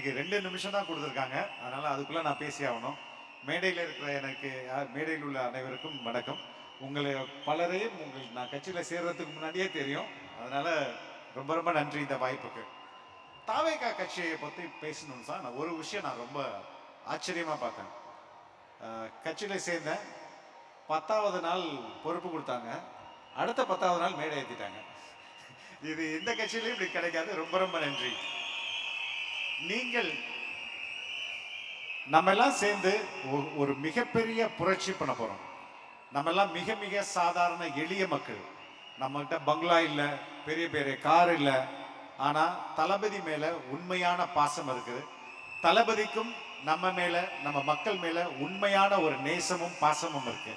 எனக்கு ரெண்டு நிமிஷம் தான் கொடுத்துருக்காங்க. அதனால அதுக்குள்ள நான் பேசி ஆகணும். மேடையில் இருக்கிற எனக்கு யார் மேடையில் உள்ள அனைவருக்கும் வணக்கம். உங்களை பலரையும் உங்கள் நான் கட்சியில் சேர்றதுக்கு முன்னாடியே தெரியும். அதனால ரொம்ப ரொம்ப நன்றி இந்த வாய்ப்புக்கு. தாவேகா கட்சியை பற்றி பேசணும் சார் நான் ஒரு விஷயம் நான் ரொம்ப ஆச்சரியமாக பார்த்தேன். கட்சியில் சேர்ந்தேன். பத்தாவது நாள் பொறுப்பு கொடுத்தாங்க. அடுத்த பத்தாவது நாள் மேடை ஏற்றிட்டாங்க இது எந்த கட்சியிலையும் இப்படி கிடைக்காது. ரொம்ப ரொம்ப நன்றி. நீங்கள் நம்ம எல்லாம் சேர்ந்து ஒரு- ஒரு மிகப்பெரிய புரட்சி பண்ண போறோம். நம்ம எல்லாம் மிக மிக சாதாரண எளிய மக்கள். நம்மகிட்ட பங்களா இல்லை பெரிய பெரிய கார் இல்லை. ஆனால் தளபதி மேலே உண்மையான பாசம் இருக்குது. தளபதிக்கும் நம்ம மேலே நம்ம மக்கள் மேலே உண்மையான ஒரு நேசமும் பாசமும் இருக்கு.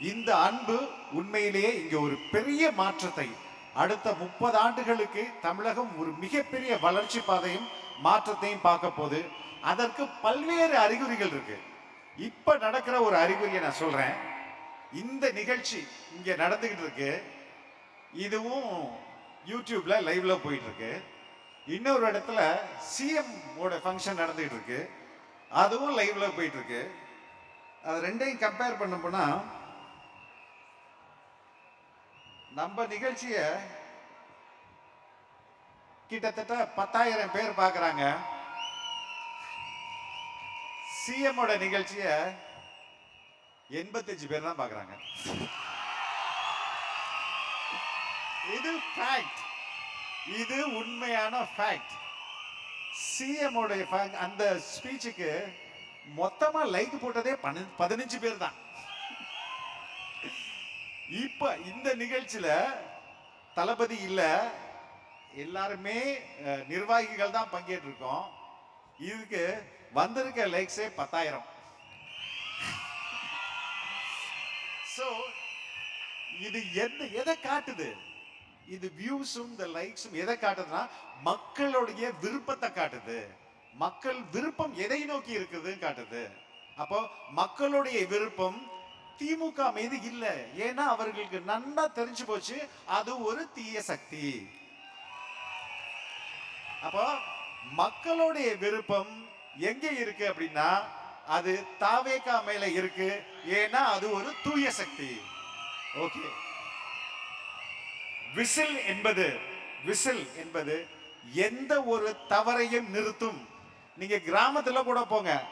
இந்த அன்பு உண்மையிலேயே இங்கே ஒரு பெரிய மாற்றத்தை அடுத்த முப்பது ஆண்டுகளுக்கு தமிழகம் ஒரு மிகப்பெரிய வளர்ச்சி பாதையும் மாற்றத்தையும் பார்க்க போது அதற்கு பல்வேறு அறிகுறிகள் இருக்கு. இப்ப நடக்கிற ஒரு அறிகுறியை நான் சொல்றேன். இந்த நிகழ்ச்சி இங்க நடந்துகிட்டு இருக்கு. இதுவும் யூடியூப்ல லைவ்ல போயிட்டு இருக்கு. இன்னொரு இடத்துல சிஎம் ஓட ஃபங்க்ஷன் நடந்துகிட்டு இருக்கு. அதுவும் லைவ்ல போயிட்டு இருக்கு. அது ரெண்டையும் கம்பேர் பண்ண போனா நம்ம நிகழ்ச்சியை கிட்டத்தட்ட பத்தாயிரம் பேர் பார்க்குறாங்க. சிஎம் ஓட எண்பத்தஞ்சு பேர் தான் பார்க்குறாங்க. இது ஃபேக்ட் இது உண்மையான ஃபேக்ட் சிஎம் உடைய அந்த ஸ்பீச்சுக்கு மொத்தமா லைக் போட்டதே பதினஞ்சு பேர் தான். இப்ப இந்த நிகழ்ச்சியில தளபதி இல்லை எல்லாருமே நிர்வாகிகள் தான் பங்கேற்றிருக்கோம். இதுக்கு வந்திருக்க லைக்ஸே பத்தாயிரம். ஸோ இது என்ன எதை காட்டுது? இது வியூஸும் இந்த லைக்ஸும் எதை காட்டுதுன்னா மக்களுடைய விருப்பத்தை காட்டுது. மக்கள் விருப்பம் எதை நோக்கி இருக்குதுன்னு காட்டுது. அப்போ மக்களுடைய விருப்பம் திமுக மீது இல்லை. ஏன்னா அவர்களுக்கு நன்னா தெரிஞ்சு போச்சு. அது ஒரு தீய சக்தி. அப்போ மக்களுடைய விருப்பம் எங்கே இருக்கு அப்படின்னா அது தாவேக்கா மேல இருக்கு. ஏன்னா அது ஒரு தூய சக்தி. ஓகே. விசில் என்பது விசில் என்பது எந்த ஒரு தவறையும் நிறுத்தும். நீங்க கிராமத்துல கூட போங்க.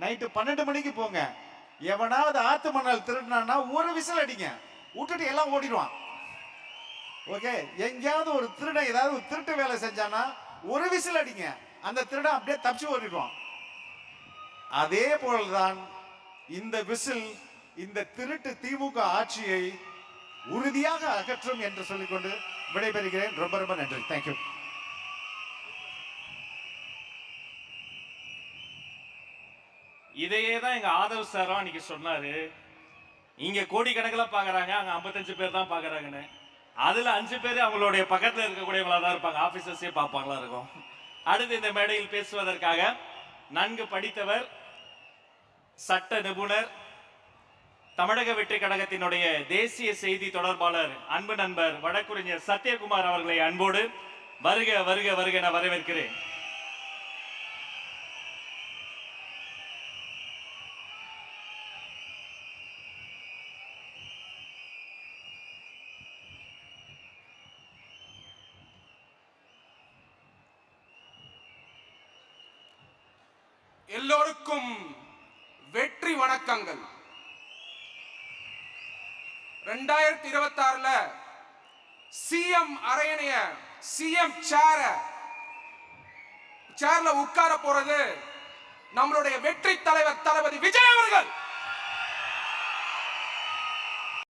நைட்டு பன்னெண்டு மணிக்கு போங்க. எவனாவது ஆத்து மணல் திருடினான்னா ஒரு விசில் அடிங்க. விட்டுட்டு எல்லாம் ஓடிடுவான். ஓகே? எங்கேயாவது ஒரு திருடன் ஏதாவது ஒரு திருட்டு வேலை செஞ்சானா ஒரு விசில் அடிங்க. அந்த திருடன் அப்படியே தப்பிச்சு ஓடிடுவான். அதே போலதான் இந்த விசில் இந்த திருட்டு திமுக ஆட்சியை உறுதியாக அகற்றும் என்று சொல்லிக்கொண்டு விடைபெறுகிறேன். ரொம்ப ரொம்ப நன்றி. தேங்க்யூ இதையே தான் எங்க ஆதவ் சாரும் அன்னைக்கு சொன்னாரு. இங்க கோடிக்கணக்கில் பாக்குறாங்க. அங்க 55 பேர் தான் பாக்குறாங்கன்னு. அதுல அஞ்சு பேர் அவங்களுடைய பக்கத்துல இருக்கக்கூடியவங்களா தான் இருப்பாங்க. ஆபீசர்ஸே பார்ப்பாங்களா இருக்கும். அடுத்து இந்த மேடையில் பேசுவதற்காக நன்கு படித்தவர் சட்ட நிபுணர் தமிழக வெற்றி கழகத்தினுடைய தேசிய செய்தி தொடர்பாளர் அன்பு நண்பர் வழக்குரைஞர் சத்யகுமார் அவர்களை அன்போடு வருக வருக வருக என வரவேற்கிறேன். எல்லோருக்கும் வெற்றி வணக்கங்கள். ரெண்டாயிரத்தி இருபத்தி ஆறுல சிஎம் அரையணைய சிஎம் சேர சேர்ல உட்கார போறது நம்மளுடைய வெற்றி தலைவர் தளபதி விஜய் அவர்கள்.